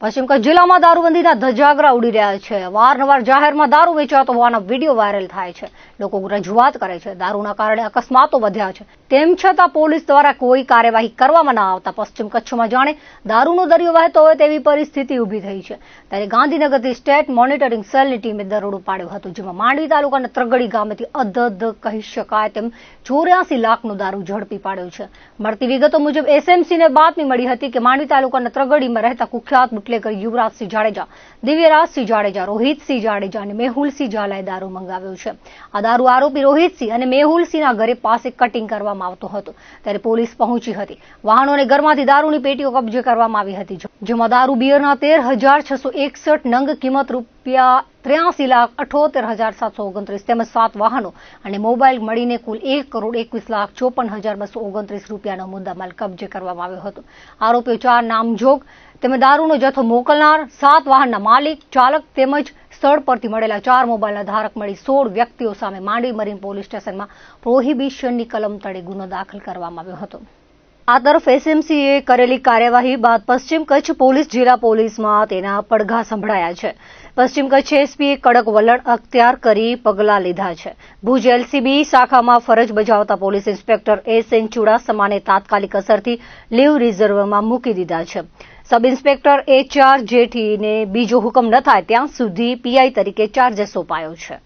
પશ્ચિમ કચ્છ જિલ્લામાં દારૂબંધીના ધજાગરા ઉડી રહ્યા છે. વારંવાર જાહેરમાં દારૂ વેચાતો હોવાના વીડિયો વાયરલ થાય છે. લોકો રજૂઆત કરે છે. દારૂના કારણે અકસ્માતો વધ્યા છે. તેમ છતાં પોલીસ દ્વારા કોઈ કાર્યવાહી કરવામાં ના આવતા પશ્ચિમ કચ્છમાં જાણે દારૂનો દરિયો વહેતો હોય તેવી પરિસ્થિતિ ઊભી થઈ છે. ત્યારે ગાંધીનગરથી સ્ટેટ મોનિટરિંગ સેલની ટીમે દરોડો પાડ્યો હતો, જેમાં માંડવી તાલુકાના ત્રગડી ગામેથી અધધ કહી શકાય તેમ ચોર્યાસી લાખનો દારૂ ઝડપી પાડ્યો છે. મળતી વિગતો મુજબ, એસએમસીને બાતમી મળી હતી કે માંડવી તાલુકાના ત્રગડીમાં રહેતા કુખ્યાત બુટલેગર યુવરાજસિંહ જાડેજા, દિવ્યરાજસિંહ જાડેજા, રોહિતસિંહ જાડેજા અને મેહુલસિંહ ઝાલાએ દારૂ મંગાવ્યો છે. આ દારૂ આરોપી રોહિતસિંહ અને મેહુલસિંહના ઘરે પાસે કટિંગ કરવામાં આવતો હતો. ત્યારે પોલીસ પહોંચી હતી. વાહનો અને ઘરમાંથી દારૂની પેટીઓ કબજે કરવામાં આવી હતી. જેમાં દારૂ બિયરના તેર હજાર છસો એકસઠ નંગ કિંમત રૂપિયા ત્ર્યાસી લાખ અઠોતેર હજાર સાતસો ઓગણત્રીસ તેમજ સાત વાહનો અને મોબાઈલ મળીને કુલ એક કરોડ એકવીસ લાખ ચોપન હજાર બસો ઓગણત્રીસ રૂપિયાનો મુદ્દામાલ કબજે કરવામાં આવ્યો હતો. આરોપીઓ ચાર નામજોગ તેમજ દારૂનો જથ્થો મોકલનાર, સાત વાહનના માલિક, ચાલક તેમજ સ્થળ પરથી મળેલા ચાર મોબાઈલના ધારક મળી સોળ વ્યક્તિઓ સામે માંડવી મરીન પોલીસ સ્ટેશનમાં પ્રોહિબિશનની કલમ તળે ગુનો દાખલ કરવામાં આવ્યો હતો. આ તરફ એસએમસીએ કરેલી કાર્યવાહી બાદ પશ્ચિમ કચ્છ પોલીસ, જિલ્લા પોલીસમાં તેના પડઘા સંભળાયા છે. પશ્ચિમ કચ્છ એસપીએ કડક વલણ અખ્તિયાર કરી પગલાં લીધા છે. ભુજ એલસીબી શાખામાં ફરજ બજાવતા પોલીસ ઇન્સ્પેક્ટર એસ એન ચુડાસમાને તાત્કાલિક અસરથી લીવ રિઝર્વમાં મૂકી દીધા છે. સબ ઇન્સ્પેક્ટર એચ આર જેઠીને બીજો હુકમ ન થાય ત્યાં સુધી પીઆઈ તરીકે ચાર્જ સોંપાયો છે.